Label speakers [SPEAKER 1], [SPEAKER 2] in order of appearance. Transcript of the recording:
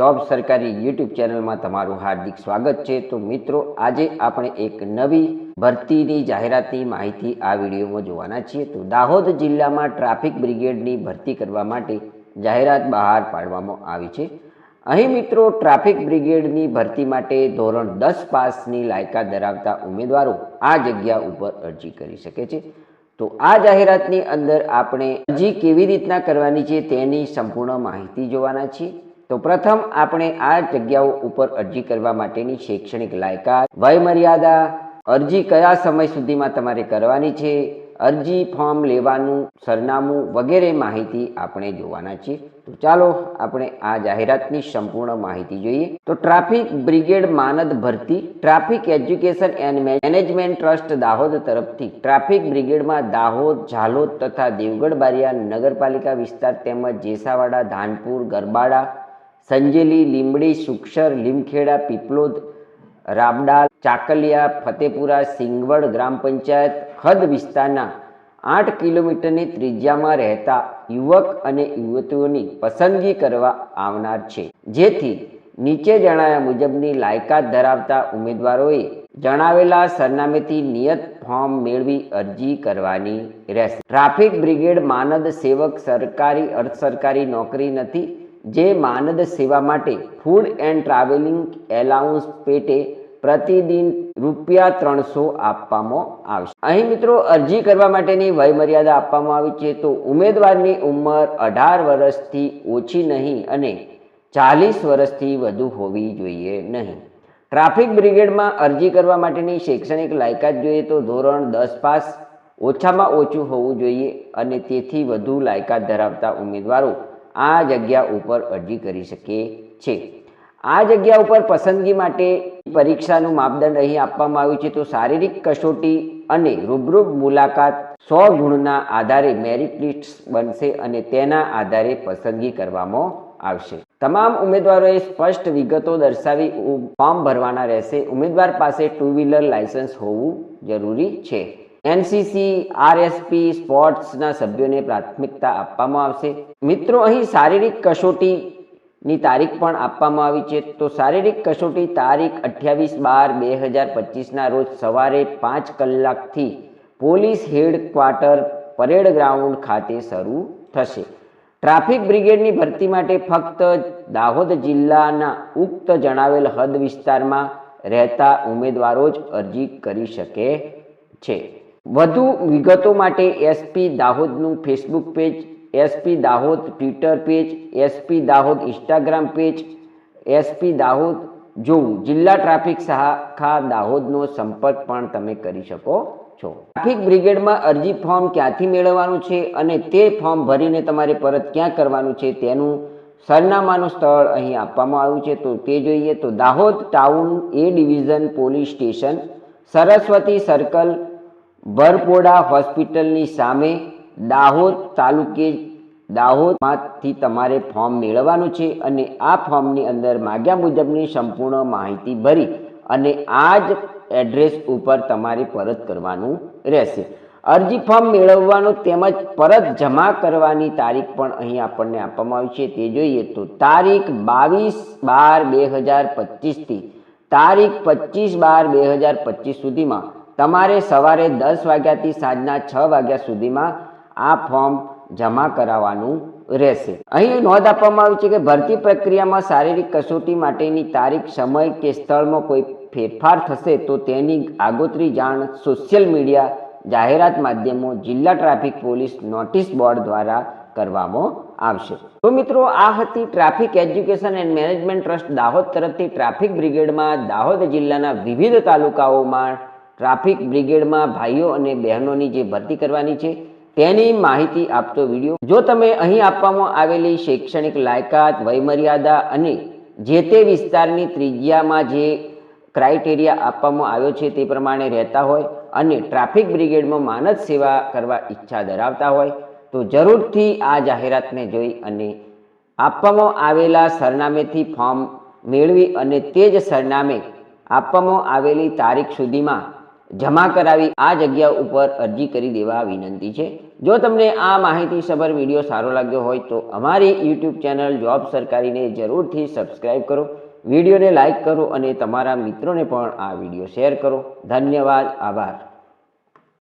[SPEAKER 1] Job સરકારી YouTube ચેનલમાં તમારું હાર્દિક સ્વાગત છે. તો મિત્રો, આજે આપણે એક નવી ભરતીની જાહેરાતની માહિતી આ વિડીયોમાં જોવાના છીએ. તો દાહોદ જિલ્લામાં ટ્રાફિક બ્રિગેડની ભરતી કરવા માટે જાહેરાત બહાર પાડવામાં આવી છે. અહીં મિત્રો, ટ્રાફિક બ્રિગેડની ભરતી માટે ધોરણ દસ પાસની લાયકાત ધરાવતા ઉમેદવારો આ જગ્યા ઉપર અરજી કરી શકે છે. તો આ જાહેરાતની અંદર આપણે અરજી કેવી રીતના કરવાની છે તેની સંપૂર્ણ માહિતી જોવાના છીએ. તો પ્રથમ આપણે આ જગ્યાઓ ઉપર અરજી કરવા માટેની શૈક્ષણિક લાયકાત વય મર્યાદા અરજી કયા સમય સુધીમાં તમારે કરવાની છે, અરજી ફોર્મ લેવાનું, સરનામું વગેરે માહિતી આપણે જોવાના છીએ. તો ચાલો આપણે આ જાહેરાતની સંપૂર્ણ માહિતી જોઈએ. તો ટ્રાફિક બ્રિગેડ માનદ ભરતી, traffic education and management trust Dahod તરફથી ટ્રાફિક બ્રિગેડમાં દાહોદ, ઝાલોદ તથા દેવગઢ બારિયા નગરપાલિકા વિસ્તાર તેમજ જેસાવાડા, ધાનપુર, ગરબાડા સંજેલી લીમડી સુક્ષર લીમખેડા, પીપલોદ, રાબડાલ, ચાકલિયા, ફતેપુરા, સિંગવડ ગ્રામ પંચાયત હદ વિસ્તારના આઠ કિલોમીટરની ત્રિજ્યામાં રહેતા યુવક અને યુવતીઓની પસંદગી કરવા આવનાર છે. જેથી નીચે જણાવ્યા મુજબની લાયકાત ધરાવતા ઉમેદવારોએ જણાવેલા સરનામેથી નિયત ફોર્મ મેળવી અરજી કરવાની રહેશે. ટ્રાફિક બ્રિગેડ માનદ સેવક સરકારી અર્ધ સરકારી નોકરી નથી જે માનદ સેવા માટે ફૂડ એન્ડ ટ્રાવેલિંગ એલાઉન્સ પેટે પ્રતિદિન રૂપિયા ત્રણસો આપવામાં આવશે. અહીં મિત્રો અરજી કરવા માટેની વયમર્યાદા આપવામાં આવી છે તો ઉમેદવારની ઉંમર અઢાર વર્ષથી ઓછી નહીં અને ચાલીસ વર્ષથી વધુ હોવી જોઈએ નહીં. ટ્રાફિક બ્રિગેડમાં અરજી કરવા માટેની શૈક્ષણિક લાયકાત જોઈએ તો ધોરણ દસ પાસ ઓછામાં ઓછું હોવું જોઈએ અને તેથી વધુ લાયકાત ધરાવતા ઉમેદવારો આ જગ્યા ઉપર અરજી કરી શકે છે આ જગ્યા ઉપર પસંદગી માટે પરીક્ષાનું માપદંડ અહીં આપવામાં આવ્યું છે. તો શારીરિક કસોટી અને રૂબરૂ મુલાકાત સો ગુણના આધારે મેરિટ લિસ્ટ બનશે અને તેના આધારે પસંદગી કરવામાં આવશે. તમામ ઉમેદવારોએ સ્પષ્ટ વિગતો દર્શાવી ફોર્મ ભરવાના રહેશે. ઉમેદવાર પાસે ટુ વ્હીલર લાયસન્સ હોવું જરૂરી છે. એનસીસી આરએસપી સ્પોર્ટ્સના સભ્યોને પ્રાથમિકતા આપવામાં આવશે. મિત્રો, અહીં શારીરિક કસોટીની તારીખ પણ આપવામાં આવી છે. તો શારીરિક કસોટી તારીખ અઠ્યાવીસ બાર બે હજાર પચીસના રોજ સવારે પાંચ કલાકથી પોલીસ હેડક્વાર્ટર પરેડ ગ્રાઉન્ડ ખાતે શરૂ થશે. ટ્રાફિક બ્રિગેડની ભરતી માટે ફક્ત દાહોદ જિલ્લાના ઉક્ત જણાવેલ હદ વિસ્તારમાં રહેતા ઉમેદવારો જ અરજી કરી શકે છે. વધુ વિગતો માટે SP દાહોદનું Facebook page SP Dahod Twitter page SP Dahod Instagram page SP Dahod જોવું જિલ્લા ટ્રાફિક શાખા દાહોદનો સંપર્ક પણ તમે કરી શકો છો. ટ્રાફિક બ્રિગેડમાં અરજી ફોર્મ ક્યાંથી મેળવવાનું છે અને તે ફોર્મ ભરીને તમારે પરત ક્યાં કરવાનું છે તેનું સરનામાનું સ્થળ અહીં આપવામાં આવ્યું છે. તો તે જોઈએ તો Dahod town A division police station, Saraswati circle Barpoda હોસ્પિટલની સામે દાહોદ તાલુકે દાહોદમાંથી તમારે ફોર્મ મેળવવાનું છે અને આ ફોર્મની અંદર માગ્યા મુજબની સંપૂર્ણ માહિતી ભરી અને આ જ એડ્રેસ ઉપર તમારે પરત કરવાનું રહેશે. અરજી ફોર્મ મેળવવાનું તેમજ પરત જમા કરવાની તારીખ પણ અહીં આપણને આપવામાં આવી છે. તે જોઈએ તો તારીખ બાવીસ બાર બે હજાર પચીસથી તારીખ પચીસ બાર બે હજાર પચીસ સુધીમાં તમારે સવારે દસ વાગ્યાથી સાંજના છ વાગ્યા સુધીમાં આ ફોર્મ જમા કરાવવાનું રહેશે. અહીં નોંધ આપવામાં આવી છે કે ભરતી પ્રક્રિયામાં શારીરિક કસોટી માટેની તારીખ, સમય કે સ્થળમાં કોઈ ફેરફાર થશે તો તેની આગોતરી જાણ સોશિયલ મીડિયા, જાહેરાત માધ્યમો, જિલ્લા ટ્રાફિક પોલીસ, નોટિસ બોર્ડ દ્વારા કરવામાં આવશે. તો મિત્રો, આ હતી traffic education and management trust Dahod તરફથી ટ્રાફિક બ્રિગેડમાં દાહોદ જિલ્લાના વિવિધ તાલુકાઓમાં ટ્રાફિક બ્રિગેડમાં ભાઈઓ અને બહેનોની જે ભરતી કરવાની છે, તેની માહિતી આપતો વીડિયો. જો તમે અહીં આપવામાં આવેલી શૈક્ષણિક લાયકાત, વયમર્યાદા અને જે તે વિસ્તારની ત્રિજ્યામાં જે ક્રાઇટેરિયા આપવામાં આવ્યો છે તે પ્રમાણે રહેતા હોય અને ટ્રાફિક બ્રિગેડમાં માનદ સેવા કરવા ઈચ્છા ધરાવતા હોય, તો જરૂરથી આ જાહેરાતને જોઈ અને આપવામાં આવેલા સરનામેથી ફોર્મ મેળવી અને તે જ સરનામે આપવામાં આવેલી તારીખ સુધીમાં જમા કરાવી આ જગ્યા ઉપર અરજી કરી દેવા વિનંતી છે. જો તમને આ માહિતીસભર વીડિયો સારો લાગ્યો હોય તો અમારી યુટ્યુબ ચેનલ જોબ સરકારીને જરૂરથી સબસ્ક્રાઈબ કરો. વિડીયોને લાઇક કરો અને તમારા મિત્રોને પણ આ વીડિયો શેર કરો. ધન્યવાદ. આભાર.